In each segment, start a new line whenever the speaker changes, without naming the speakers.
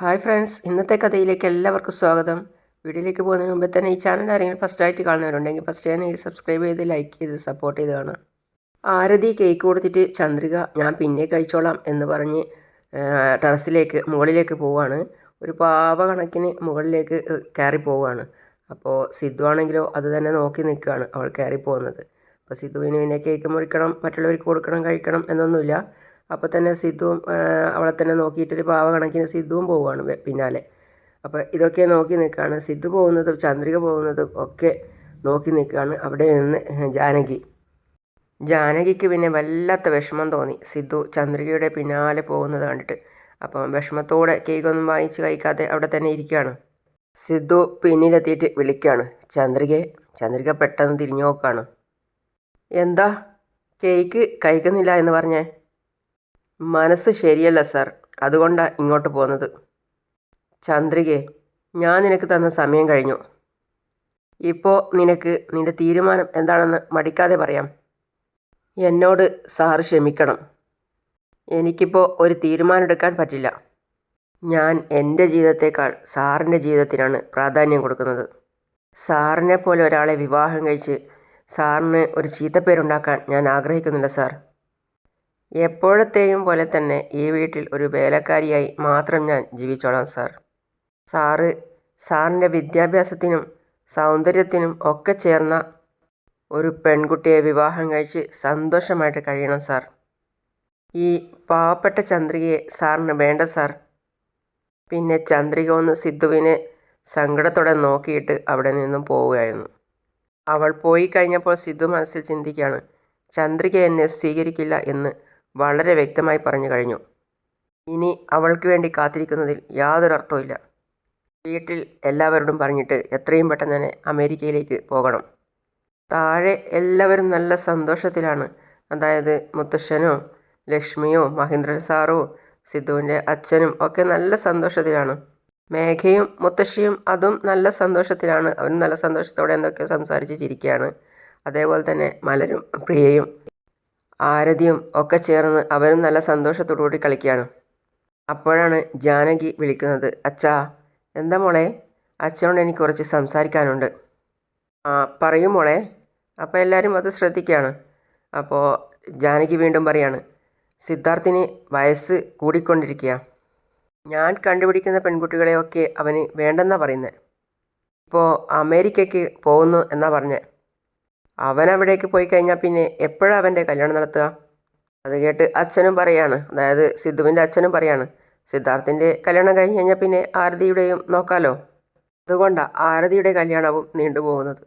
Hi friends ഇന്നത്തെ കഥയിലേക്ക് എല്ലാവർക്കും സ്വാഗതം. വീഡിയോയിലേക്ക് പോകുന്നതിന് മുമ്പ് തന്നെ ഈ ചാനൽ ആരെങ്കിലും ഫസ്റ്റ് ആയിട്ട് കാണുന്നവരുണ്ടെങ്കിൽ ഫസ്റ്റ് തന്നെ സബ്സ്ക്രൈബ് ചെയ്ത് ലൈക്ക് ചെയ്ത് സപ്പോർട്ട് ചെയ്ത് കാണാം ആരതി കേക്ക് കൊടുത്തിട്ട് ചന്ദ്രിക ഞാൻ പിന്നെ കഴിച്ചോളാം എന്ന് പറഞ്ഞ് ടെറസിലേക്ക് മുകളിലേക്ക് പോവാണ്. ഒരു പാവ കണക്കിന് മുകളിലേക്ക് കയറി പോവുകയാണ് അപ്പോൾ സിദ്ധു ആണെങ്കിലോ അത് തന്നെ നോക്കി നിൽക്കുകയാണ് അവൾ കയറി പോകുന്നത്. അപ്പോൾ സിദ്ധുവിന് പിന്നെ കേക്ക് മുറിക്കണം മറ്റുള്ളവർക്ക് കൊടുക്കണം കഴിക്കണം എന്നൊന്നുമില്ല. അപ്പോൾ തന്നെ സിദ്ധുവും അവളെ തന്നെ നോക്കിയിട്ടൊരു പാവ കണക്കിന് സിദ്ധുവും പോവുകയാണ് പിന്നാലെ. അപ്പോൾ ഇതൊക്കെ നോക്കി നിൽക്കുകയാണ്. സിദ്ധു പോകുന്നതും ചന്ദ്രിക പോകുന്നതും ഒക്കെ നോക്കി നിൽക്കുകയാണ് അവിടെ നിന്ന് ജാനകി. ജാനകിക്ക് പിന്നെ വല്ലാത്ത വിഷമം തോന്നി. സിദ്ധു ചന്ദ്രികയുടെ പിന്നാലെ പോകുന്നത് കണ്ടിട്ട്. അപ്പം വിഷമത്തോടെ കേക്കൊന്നും വാങ്ങിച്ച് കഴിക്കാതെ അവിടെ തന്നെ ഇരിക്കുകയാണ്. സിദ്ധു പിന്നിലെത്തിയിട്ട് വിളിക്കുകയാണ്. ചന്ദ്രികയെ ചന്ദ്രിക പെട്ടെന്ന് തിരിഞ്ഞു നോക്കുകയാണ്. എന്താ? കേക്ക് കഴിക്കുന്നില്ല എന്ന് പറഞ്ഞേ. മനസ്സ് ശരിയല്ല സാർ. അതുകൊണ്ടാണ് ഇങ്ങോട്ട് പോകുന്നത് ചന്ദ്രികെ ഞാൻ നിനക്ക് തന്ന സമയം കഴിഞ്ഞു. ഇപ്പോൾ നിനക്ക് നിന്റെ തീരുമാനം എന്താണെന്ന് മടിക്കാതെ പറയാം. എന്നോട് സാറ് ക്ഷമിക്കണം. എനിക്കിപ്പോൾ ഒരു തീരുമാനം എടുക്കാൻ പറ്റില്ല. ഞാൻ എന്റെ ജീവിതത്തേക്കാൾ സാറിന്റെ ജീവിതത്തിനാണ് പ്രാധാന്യം കൊടുക്കുന്നത്. സാറിനെ പോലെ ഒരാളെ വിവാഹം കഴിച്ച് സാറിന് ഒരു ചീത്തപ്പേരുണ്ടാക്കാൻ ഞാൻ ആഗ്രഹിക്കുന്നില്ല സാർ. എപ്പോഴത്തെയും പോലെ തന്നെ ഈ വീട്ടിൽ ഒരു വേലക്കാരിയായി മാത്രം ഞാൻ ജീവിച്ചോളാം സാർ. സാറ് സാറിന്റെ വിദ്യാഭ്യാസത്തിനും സൗന്ദര്യത്തിനും ഒക്കെ ചേർന്ന ഒരു പെൺകുട്ടിയെ വിവാഹം കഴിച്ച് സന്തോഷമായിട്ട് കഴിയണം സാർ. ഈ പാവപ്പെട്ട ചന്ദ്രികയെ സാറിന് വേണ്ട സാർ. പിന്നെ ചന്ദ്രിക ഒന്ന് സിദ്ധുവിനെ സങ്കടത്തോടെ നോക്കിയിട്ട് അവിടെ നിന്നും പോവുകയായിരുന്നു. അവൾ പോയി കഴിഞ്ഞപ്പോൾ സിദ്ധു മനസ്സിൽ ചിന്തിക്കുകയാണ് ചന്ദ്രിക എന്നെ സ്വീകരിക്കില്ല എന്ന് വളരെ വ്യക്തമായി പറഞ്ഞു കഴിഞ്ഞു. ഇനി അവൾക്ക് വേണ്ടി കാത്തിരിക്കുന്നതിൽ യാതൊരു അർത്ഥവുമില്ല വീട്ടിൽ എല്ലാവരോടും പറഞ്ഞിട്ട് എത്രയും പെട്ടെന്ന് തന്നെ അമേരിക്കയിലേക്ക് പോകണം. താഴെ എല്ലാവരും നല്ല സന്തോഷത്തിലാണ്. അതായത് മുത്തശ്ശനോ ലക്ഷ്മിയോ മഹേന്ദ്രൻ സാറോ സിദ്ധുവിന്റെ അച്ഛനും ഒക്കെ നല്ല സന്തോഷത്തിലാണ്. മേഘയും മുത്തശ്ശിയും അതും നല്ല സന്തോഷത്തിലാണ്. അവരും നല്ല സന്തോഷത്തോടെ എന്തൊക്കെയോ സംസാരിച്ച് ചിരിക്കുകയാണ്. അതേപോലെ തന്നെ മലരും പ്രിയയും. ആരതിയും ഒക്കെ ചേർന്ന് അവരും നല്ല സന്തോഷത്തോടു കൂടി കളിക്കുകയാണ്. അപ്പോഴാണ് ജാനകി വിളിക്കുന്നത് അച്ഛാ എന്താ മോളെ? അച്ഛനോട് എനിക്ക് കുറച്ച് സംസാരിക്കാനുണ്ട്. ആ പറയും മോളെ. അപ്പോൾ എല്ലാവരും അത് ശ്രദ്ധിക്കുകയാണ്. അപ്പോൾ ജാനകി വീണ്ടും പറയാണ് സിദ്ധാർത്ഥിന് വയസ്സ് കൂടിക്കൊണ്ടിരിക്കുക ഞാൻ കണ്ടുപിടിക്കുന്ന പെൺകുട്ടികളെയൊക്കെ അവന് വേണ്ടെന്നാണ് പറയുന്നത് ഇപ്പോൾ അമേരിക്കയ്ക്ക് പോകുന്നു എന്നാണ് പറഞ്ഞത് അവൻ അവിടേക്ക് പോയി കഴിഞ്ഞാൽ പിന്നെ എപ്പോഴാണ് അവന്റെ കല്യാണം നടത്തുക? അത് കേട്ട് അച്ഛനും പറയാണ്. അതായത് സിദ്ധുവിന്റെ അച്ഛനും പറയാണ്. സിദ്ധാർത്ഥിന്റെ കല്യാണം കഴിഞ്ഞ് കഴിഞ്ഞാൽ പിന്നെ ആരതിയുടെയും നോക്കാലോ? അതുകൊണ്ടാണ് ആരതിയുടെ കല്യാണവും നീണ്ടുപോകുന്നത്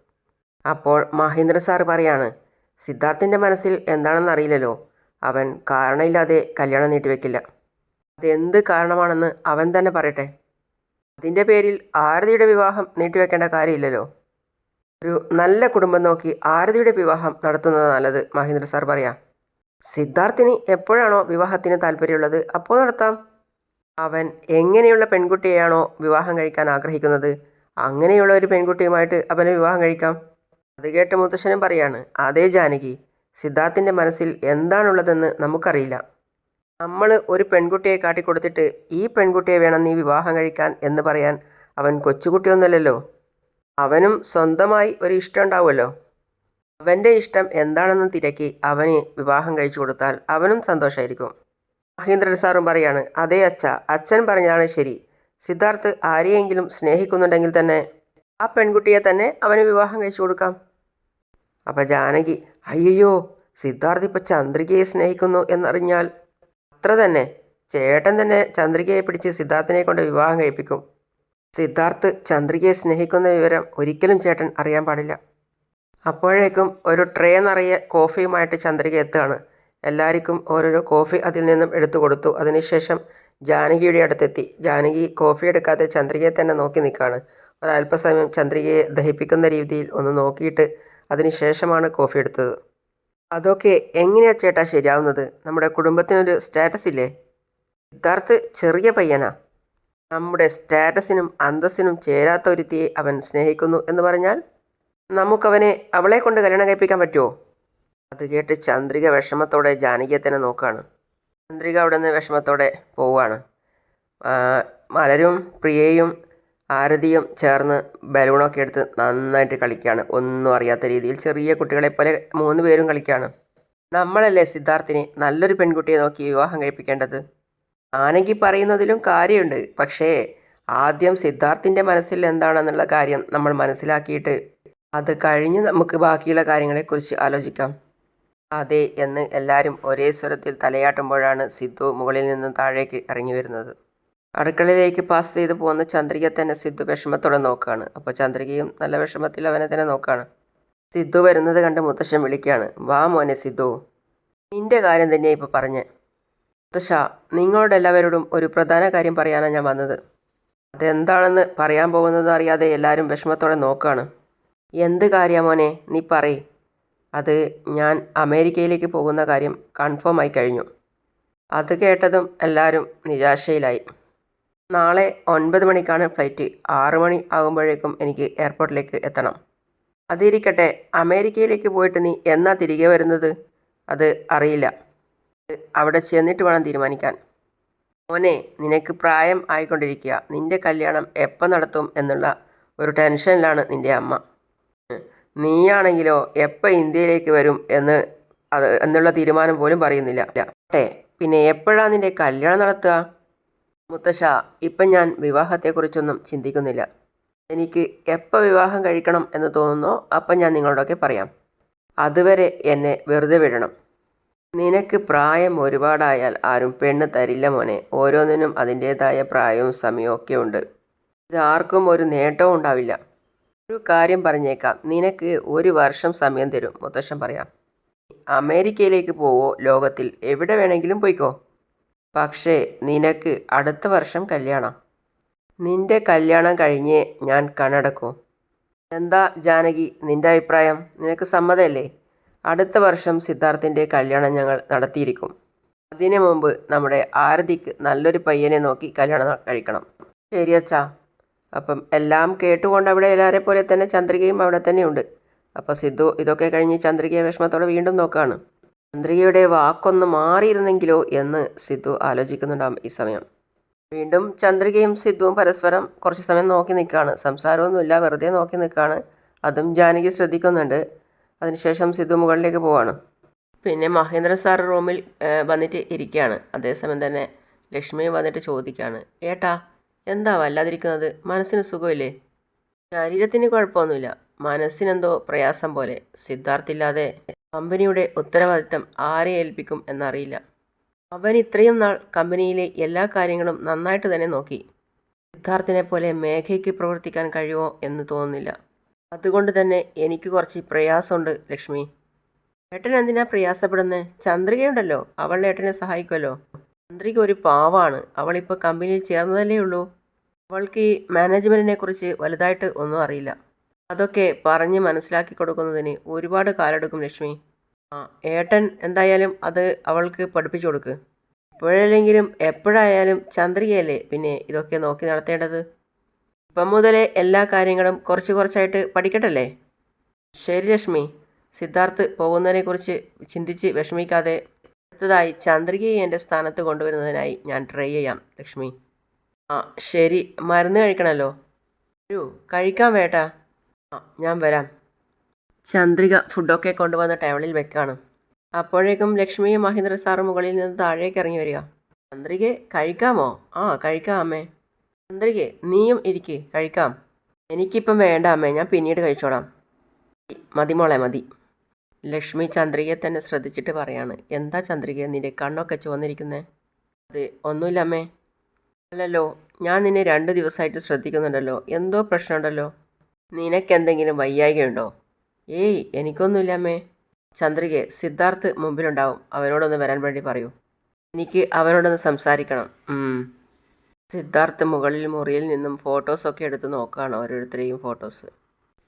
അപ്പോൾ മഹേന്ദ്ര സാർ പറയാണ് സിദ്ധാർത്ഥിന്റെ മനസ്സിൽ എന്താണെന്ന് അറിയില്ലല്ലോ. അവൻ കാരണമില്ലാതെ കല്യാണം നീട്ടിവെക്കില്ല. അതെന്ത് കാരണമാണെന്ന് അവൻ തന്നെ പറയട്ടെ. അതിന്റെ പേരിൽ ആരതിയുടെ വിവാഹം നീട്ടിവെക്കേണ്ട കാര്യമില്ലല്ലോ. ഒരു നല്ല കുടുംബം നോക്കി ആരതിയുടെ വിവാഹം നടത്തുന്നത് നല്ലത് മഹേന്ദ്ര സാർ പറയാം. സിദ്ധാർത്ഥിന് എപ്പോഴാണോ വിവാഹത്തിന് താല്പര്യമുള്ളത് അപ്പോൾ നടത്താം. അവൻ എങ്ങനെയുള്ള പെൺകുട്ടിയെയാണോ വിവാഹം കഴിക്കാൻ ആഗ്രഹിക്കുന്നത്? അങ്ങനെയുള്ള ഒരു പെൺകുട്ടിയുമായിട്ട് അവന് വിവാഹം കഴിക്കാം. അത് കേട്ട് മുത്തശ്ശനും പറയാണ് അതേ ജാനകി സിദ്ധാർത്ഥിന്റെ മനസ്സിൽ എന്താണുള്ളതെന്ന് നമുക്കറിയില്ല. നമ്മൾ ഒരു പെൺകുട്ടിയെ കാട്ടിക്കൊടുത്തിട്ട് ഈ പെൺകുട്ടിയെ വേണം നീ വിവാഹം കഴിക്കാൻ എന്ന് പറയാൻ അവൻ കൊച്ചുകുട്ടിയൊന്നുമല്ലല്ലോ. അവനും സ്വന്തമായി ഒരു ഇഷ്ടം ഉണ്ടാവുമല്ലോ? അവന്റെ ഇഷ്ടം എന്താണെന്ന് തിരക്കി അവന് വിവാഹം കഴിച്ചു കൊടുത്താൽ അവനും സന്തോഷമായിരിക്കും മഹേന്ദ്രൻ സാറും പറയാണ് അതേ അച്ഛ അച്ഛൻ പറഞ്ഞാണ് ശരി. സിദ്ധാർത്ഥ് ആരെയെങ്കിലും സ്നേഹിക്കുന്നുണ്ടെങ്കിൽ തന്നെ ആ പെൺകുട്ടിയെ തന്നെ അവന് വിവാഹം കഴിച്ചു കൊടുക്കാം. അപ്പം ജാനകി അയ്യോ സിദ്ധാർത്ഥ് ഇപ്പം ചന്ദ്രികയെ സ്നേഹിക്കുന്നു എന്നറിഞ്ഞാൽ അത്ര തന്നെ. ചേട്ടൻ തന്നെ ചന്ദ്രികയെ പിടിച്ച് സിദ്ധാർത്ഥിനെ കൊണ്ട് വിവാഹം കഴിപ്പിക്കും. സിദ്ധാർത്ഥ് ചന്ദ്രികയെ സ്നേഹിക്കുന്ന വിവരം ഒരിക്കലും ചേട്ടൻ അറിയാൻ പാടില്ല. അപ്പോഴേക്കും ഒരു ട്രേ നിറയെ കോഫിയുമായിട്ട് ചന്ദ്രിക എത്തുകയാണ്. എല്ലാവർക്കും ഓരോരോ കോഫി അതിൽ നിന്നും എടുത്തു കൊടുത്തു. അതിനുശേഷം ജാനകിയുടെ അടുത്തെത്തി. ജാനകി കോഫി എടുക്കാതെ ചന്ദ്രികയെ തന്നെ നോക്കി നിൽക്കുകയാണ്. ഒരല്പസമയം ചന്ദ്രികയെ ദഹിപ്പിക്കുന്ന രീതിയിൽ ഒന്ന് നോക്കിയിട്ട് അതിനുശേഷമാണ് കോഫി എടുത്തത്. അതൊക്കെ എങ്ങനെയാ ചേട്ടാ ശരിയാവുന്നത്? നമ്മുടെ കുടുംബത്തിനൊരു സ്റ്റാറ്റസ് ഇല്ലേ സിദ്ധാർത്ഥ് ചെറിയ പയ്യനാ. നമ്മുടെ സ്റ്റാറ്റസിനും അന്തസ്സിനും ചേരാത്ത ഒരുത്തിയെ അവൻ സ്നേഹിക്കുന്നു എന്ന് പറഞ്ഞാൽ നമുക്കവനെ അവളെ കൊണ്ട് കല്യാണം കഴിപ്പിക്കാൻ പറ്റുമോ? അത് കേട്ട് ചന്ദ്രിക വിഷമത്തോടെ ജാനകിയെ തന്നെ നോക്കുകയാണ് ചന്ദ്രിക അവിടെ നിന്ന് വിഷമത്തോടെ പോവുകയാണ്. മലരും പ്രിയയും ആരതിയും ചേർന്ന് ബലൂണൊക്കെ എടുത്ത് നന്നായിട്ട് കളിക്കുകയാണ്. ഒന്നും അറിയാത്ത രീതിയിൽ ചെറിയ കുട്ടികളെ പോലെ മൂന്ന് പേരും കളിക്കുകയാണ്. നമ്മളല്ലേ സിദ്ധാർത്ഥിനെ നല്ലൊരു പെൺകുട്ടിയെ നോക്കി വിവാഹം കഴിപ്പിക്കേണ്ടത്? ആനെങ്കിൽ പറയുന്നതിലും കാര്യമുണ്ട്. പക്ഷേ ആദ്യം സിദ്ധാർത്ഥിന്റെ മനസ്സിൽ എന്താണെന്നുള്ള കാര്യം നമ്മൾ മനസ്സിലാക്കിയിട്ട് അത് കഴിഞ്ഞ് നമുക്ക് ബാക്കിയുള്ള കാര്യങ്ങളെക്കുറിച്ച് ആലോചിക്കാം. അതെ എന്ന് എല്ലാവരും ഒരേ സ്വരത്തിൽ തലയാട്ടുമ്പോഴാണ് സിദ്ധു മുകളിൽ നിന്ന് താഴേക്ക് ഇറങ്ങി വരുന്നത്. അടുക്കളയിലേക്ക് പാസ് ചെയ്ത് പോകുന്ന ചന്ദ്രിക തന്നെ സിദ്ധു വിഷമത്തോടെ നോക്കുകയാണ്. അപ്പോൾ ചന്ദ്രികയും നല്ല വിഷമത്തിൽ അവനെ തന്നെ നോക്കുകയാണ്. സിദ്ധു വരുന്നത് കണ്ട് മുത്തശ്ശൻ വിളിക്കുകയാണ്. വാ മോനെ സിദ്ധു. നിന്റെ കാര്യം തന്നെയാണ് ഇപ്പോൾ പറഞ്ഞേ. മുത്തശ്ശ നിങ്ങളോട് എല്ലാവരോടും ഒരു പ്രധാന കാര്യം പറയാനാണ് ഞാൻ വന്നത്. അതെന്താണെന്ന് പറയാൻ പോകുന്നത് അറിയാതെ എല്ലാവരും വിഷമത്തോടെ നോക്കുകയാണ് എന്ത് കാര്യമാണ് മോനെ നീ പറയ്. അത് ഞാൻ അമേരിക്കയിലേക്ക് പോകുന്ന കാര്യം കൺഫേം ആയി കഴിഞ്ഞു. അത് കേട്ടതും എല്ലാവരും നിരാശയിലായി. നാളെ ഒൻപത് മണിക്കാണ് ഫ്ലൈറ്റ്. ആറു മണി ആകുമ്പോഴേക്കും എനിക്ക് എയർപോർട്ടിലേക്ക് എത്തണം. അതിരിക്കട്ടെ അമേരിക്കയിലേക്ക് പോയിട്ട് നീ എന്നാ തിരികെ വരുന്നത്? അത് അറിയില്ല. അവിടെ ചെന്നിട്ട് വേണം തീരുമാനിക്കാൻ. മോനെ നിനക്ക് പ്രായം ആയിക്കൊണ്ടിരിക്കുക. നിന്റെ കല്യാണം എപ്പോൾ നടത്തും എന്നുള്ള ഒരു ടെൻഷനിലാണ് നിന്റെ അമ്മ. നീയാണെങ്കിലോ എപ്പോൾ ഇന്ത്യയിലേക്ക് വരും എന്ന് അത് എന്നുള്ള തീരുമാനം പോലും പറയുന്നില്ല. ഓട്ടെ പിന്നെ എപ്പോഴാണ് നിന്റെ കല്യാണം നടത്തുക? മുത്തശ്ശ ഇപ്പം ഞാൻ വിവാഹത്തെക്കുറിച്ചൊന്നും ചിന്തിക്കുന്നില്ല. എനിക്ക് എപ്പോൾ വിവാഹം കഴിക്കണം എന്ന് തോന്നുന്നോ അപ്പം ഞാൻ നിങ്ങളോടൊക്കെ പറയാം. അതുവരെ എന്നെ വെറുതെ വിടണം. നിനക്ക് പ്രായം ഒരുപാടായാൽ ആരും പെണ്ണ് തരില്ല മോനെ. ഓരോന്നിനും അതിന്റേതായ പ്രായവും സമയവും ഒക്കെ ഉണ്ട്. ഇത് ആർക്കും ഒരു നേട്ടവും ഉണ്ടാവില്ല. ഒരു കാര്യം പറഞ്ഞേക്കാം. നിനക്ക് ഒരു വർഷം സമയം തരും. മുത്തശ്ശൻ പറയാം. അമേരിക്കയിലേക്ക് പോവോ? ലോകത്തിൽ എവിടെ വേണമെങ്കിലും പോയിക്കോ. പക്ഷേ നിനക്ക് അടുത്ത വർഷം കല്യാണം. നിന്റെ കല്യാണം കഴിഞ്ഞേ ഞാൻ കണ്ണടക്കൂ. എന്താ ജാനകി? നിന്റെ അഭിപ്രായം? നിനക്ക് സമ്മതമല്ലേ? അടുത്ത വർഷം സിദ്ധാർത്ഥിന്റെ കല്യാണം ഞങ്ങൾ നടത്തിയിരിക്കും. അതിനു മുമ്പ് നമ്മുടെ ആരതിക്ക് നല്ലൊരു പയ്യനെ നോക്കി കല്യാണം കഴിക്കണം. ശരി അച്ഛാ. അപ്പം എല്ലാം കേട്ടുകൊണ്ട് അവിടെ എല്ലാവരെ പോലെ തന്നെ ചന്ദ്രികയും അവിടെ തന്നെയുണ്ട് അപ്പോൾ സിദ്ധു ഇതൊക്കെ കഴിഞ്ഞ് ചന്ദ്രികയെ വിഷമത്തോടെ വീണ്ടും നോക്കുകയാണ് ചന്ദ്രികയുടെ വാക്കൊന്ന് മാറിയിരുന്നെങ്കിലോ എന്ന് സിദ്ധു ആലോചിക്കുന്നുണ്ടാവും ഈ സമയം. വീണ്ടും ചന്ദ്രികയും സിദ്ധുവും പരസ്പരം കുറച്ച് സമയം നോക്കി നിൽക്കുകയാണ്. സംസാരമൊന്നുമില്ല വെറുതെ നോക്കി നിൽക്കുകയാണ്. അതും ജാനകി ശ്രദ്ധിക്കുന്നുണ്ട്. അതിനുശേഷം സിദ്ധു മുകളിലേക്ക് പോവാണ്. പിന്നെ മഹേന്ദ്ര സാർ റൂമിൽ വന്നിട്ട് ഇരിക്കുകയാണ് അതേസമയം തന്നെ ലക്ഷ്മി വന്നിട്ട് ചോദിക്കുകയാണ് ഏട്ടാ എന്താ വല്ലാതിരിക്കുന്നത്? മനസ്സിന് സുഖമില്ലേ? ശരീരത്തിന് കുഴപ്പമൊന്നുമില്ല. മനസ്സിനെന്തോ പ്രയാസം പോലെ. സിദ്ധാർത്ഥില്ലാതെ കമ്പനിയുടെ ഉത്തരവാദിത്തം ആരെ ഏൽപ്പിക്കും എന്നറിയില്ല. അവൻ ഇത്രയും നാൾ കമ്പനിയിലെ എല്ലാ കാര്യങ്ങളും നന്നായിട്ട് തന്നെ നോക്കി. സിദ്ധാർത്ഥിനെ പോലെ മേഘയ്ക്ക് പ്രവർത്തിക്കാൻ കഴിയുമോ എന്ന് തോന്നുന്നില്ല. അതുകൊണ്ട് തന്നെ എനിക്ക് കുറച്ച് പ്രയാസമുണ്ട് ലക്ഷ്മി. ഏട്ടൻ എന്തിനാ പ്രയാസപ്പെടുന്നത് ചന്ദ്രികയുണ്ടല്ലോ. അവൾ ഏട്ടനെ സഹായിക്കുമല്ലോ ചന്ദ്രിക ഒരു പാവാണ്. അവളിപ്പോൾ കമ്പനിയിൽ ചേർന്നതല്ലേ ഉള്ളൂ. അവൾക്ക് ഈ മാനേജ്മെന്റിനെ കുറിച്ച് വലുതായിട്ട് ഒന്നും അറിയില്ല. അതൊക്കെ പറഞ്ഞ് മനസ്സിലാക്കി കൊടുക്കുന്നതിന് ഒരുപാട് കാലെടുക്കും ലക്ഷ്മി. ആ ഏട്ടൻ എന്തായാലും അത് അവൾക്ക് പഠിപ്പിച്ചു കൊടുക്ക്. ഇപ്പോഴല്ലെങ്കിലും എപ്പോഴായാലും ചന്ദ്രികയല്ലേ പിന്നെ ഇതൊക്കെ നോക്കി നടത്തേണ്ടത്? ഇപ്പം മുതലേ എല്ലാ കാര്യങ്ങളും കുറച്ച് കുറച്ചായിട്ട് പഠിക്കട്ടല്ലേ? ശരി ലക്ഷ്മി. സിദ്ധാർത്ഥ് പോകുന്നതിനെക്കുറിച്ച് ചിന്തിച്ച് വിഷമിക്കാതെ അടുത്തതായി ചന്ദ്രികയെ എന്റെ സ്ഥാനത്ത് കൊണ്ടുവരുന്നതിനായി ഞാൻ ട്രൈ ചെയ്യാം ലക്ഷ്മി. ആ ശരി. മരുന്ന് കഴിക്കണമല്ലോ ഒരു കഴിക്കാൻ വേട്ടാ. ആ ഞാൻ വരാം. ചന്ദ്രിക ഫുഡൊക്കെ കൊണ്ടുവന്ന ടേബിളിൽ വെക്കാണ്. അപ്പോഴേക്കും ലക്ഷ്മിയും മഹേന്ദ്ര സാറും മുകളിൽ നിന്ന് താഴേക്ക് ഇറങ്ങി വരിക. ചന്ദ്രികെ കഴിക്കാമോ? ആ കഴിക്കാം അമ്മേ. ചന്ദ്രികെ നീയും ഇരിക്ക് കഴിക്കാം. എനിക്കിപ്പം വേണ്ട അമ്മേ ഞാൻ പിന്നീട് കഴിച്ചോളാം. മതി മോളെ മതി. ലക്ഷ്മി ചന്ദ്രികയെ തന്നെ ശ്രദ്ധിച്ചിട്ട് പറയാണ്. എന്താ ചന്ദ്രിക നിന്റെ കണ്ണൊക്കെ ചുവന്നിരിക്കുന്നേ? അത് ഒന്നുമില്ല അമ്മേ. അല്ലല്ലോ ഞാൻ നിന്നെ രണ്ട് ദിവസമായിട്ട് ശ്രദ്ധിക്കുന്നുണ്ടല്ലോ. എന്തോ പ്രശ്നമുണ്ടല്ലോ. നിനക്കെന്തെങ്കിലും വയ്യായികയുണ്ടോ? ഏയ് എനിക്കൊന്നുമില്ല അമ്മേ. ചന്ദ്രികെ സിദ്ധാർത്ഥ് മുമ്പിലുണ്ടാവും. അവനോടൊന്ന് വരാൻ വേണ്ടി പറയൂ. എനിക്ക് അവനോടൊന്ന് സംസാരിക്കണം. സിദ്ധാർത്ഥ് മുകളിൽ മുറിയിൽ നിന്നും ഫോട്ടോസൊക്കെ എടുത്ത് നോക്കുകയാണ് ഓരോരുത്തരെയും ഫോട്ടോസ്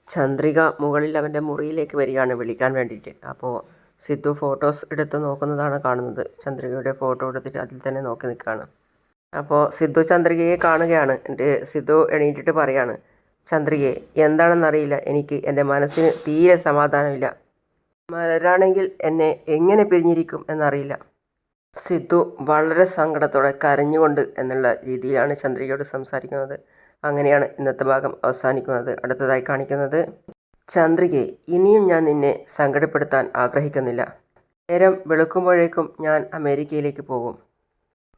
ചന്ദ്രിക മുകളിൽ അവന്റെ മുറിയിലേക്ക് വരികയാണ് വിളിക്കാൻ വേണ്ടിയിട്ട്. അപ്പോൾ സിദ്ധു ഫോട്ടോസ് എടുത്ത് നോക്കുന്നതാണ് കാണുന്നത്. ചന്ദ്രികയുടെ ഫോട്ടോ എടുത്തിട്ട് അതിൽ തന്നെ നോക്കി നിൽക്കുകയാണ്. അപ്പോൾ സിദ്ധു ചന്ദ്രികയെ കാണുകയാണ്. എന്റെ സിദ്ധു എണീറ്റിട്ട് പറയാണ് ചന്ദ്രികയെ എന്താണെന്നറിയില്ല. എനിക്ക് എന്റെ മനസ്സിന് തീരെ സമാധാനമില്ല. മലരാണെങ്കിൽ എന്നെ എങ്ങനെ പിരിഞ്ഞിരിക്കും എന്നറിയില്ല. സിദ്ധു വളരെ സങ്കടത്തോടെ കരഞ്ഞുകൊണ്ട് എന്നുള്ള രീതിയിലാണ് ചന്ദ്രികയോട് സംസാരിക്കുന്നത്. അങ്ങനെയാണ് ഇന്നത്തെ ഭാഗം അവസാനിക്കുന്നത്. അടുത്തതായി കാണിക്കുന്നത് ചന്ദ്രികയെ ഇനിയും ഞാൻ നിന്നെ സങ്കടപ്പെടുത്താൻ ആഗ്രഹിക്കുന്നില്ല. നേരം വെളുക്കുമ്പോഴേക്കും ഞാൻ അമേരിക്കയിലേക്ക് പോകും.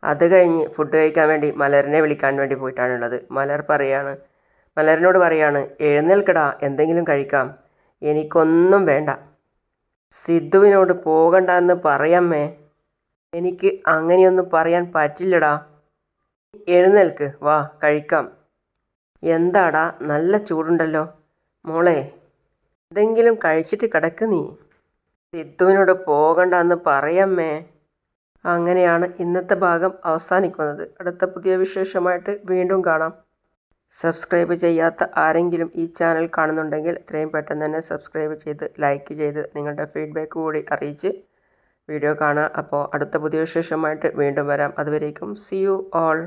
അത് കഴിഞ്ഞ് ഫുഡ് കഴിക്കാൻ വേണ്ടി മലറിനെ വിളിക്കാൻ വേണ്ടി പോയിട്ടാണുള്ളത്. മലർ പറയാണ് മലറിനോട് പറയാണ് എഴുന്നേൽക്കടാ എന്തെങ്കിലും കഴിക്കാം. എനിക്കൊന്നും വേണ്ട. സിദ്ധുവിനോട് പോകണ്ട എന്ന് പറയമ്മേ. എനിക്ക് അങ്ങനെയൊന്നും പറയാൻ പറ്റില്ലടാ. എഴുന്നേൽക്ക്. വാ കഴിക്കാം. എന്താടാ നല്ല ചൂടുണ്ടല്ലോ. മോളെ എന്തെങ്കിലും കഴിച്ചിട്ട് കിടക്ക് നീ. സിദ്ധുവിനോട് പോകണ്ട എന്ന് പറയമ്മേ. അങ്ങനെയാണ് ഇന്നത്തെ ഭാഗം അവസാനിക്കുന്നത്. അടുത്ത പുതിയ വിശേഷമായിട്ട് വീണ്ടും കാണാം. സബ്സ്ക്രൈബ് ചെയ്യാത്ത ആരെങ്കിലും ഈ ചാനൽ കാണുന്നുണ്ടെങ്കിൽ എത്രയും പെട്ടെന്ന് തന്നെ സബ്സ്ക്രൈബ് ചെയ്ത് ലൈക്ക് ചെയ്ത് നിങ്ങളുടെ ഫീഡ്ബാക്ക് കൂടി അറിയിച്ച് വീഡിയോ കാണുക. അപ്പോൾ അടുത്ത പുതിയ വിശേഷമായിട്ട് വീണ്ടും വരാം. അതുവരേക്കും സി യു ഓൾ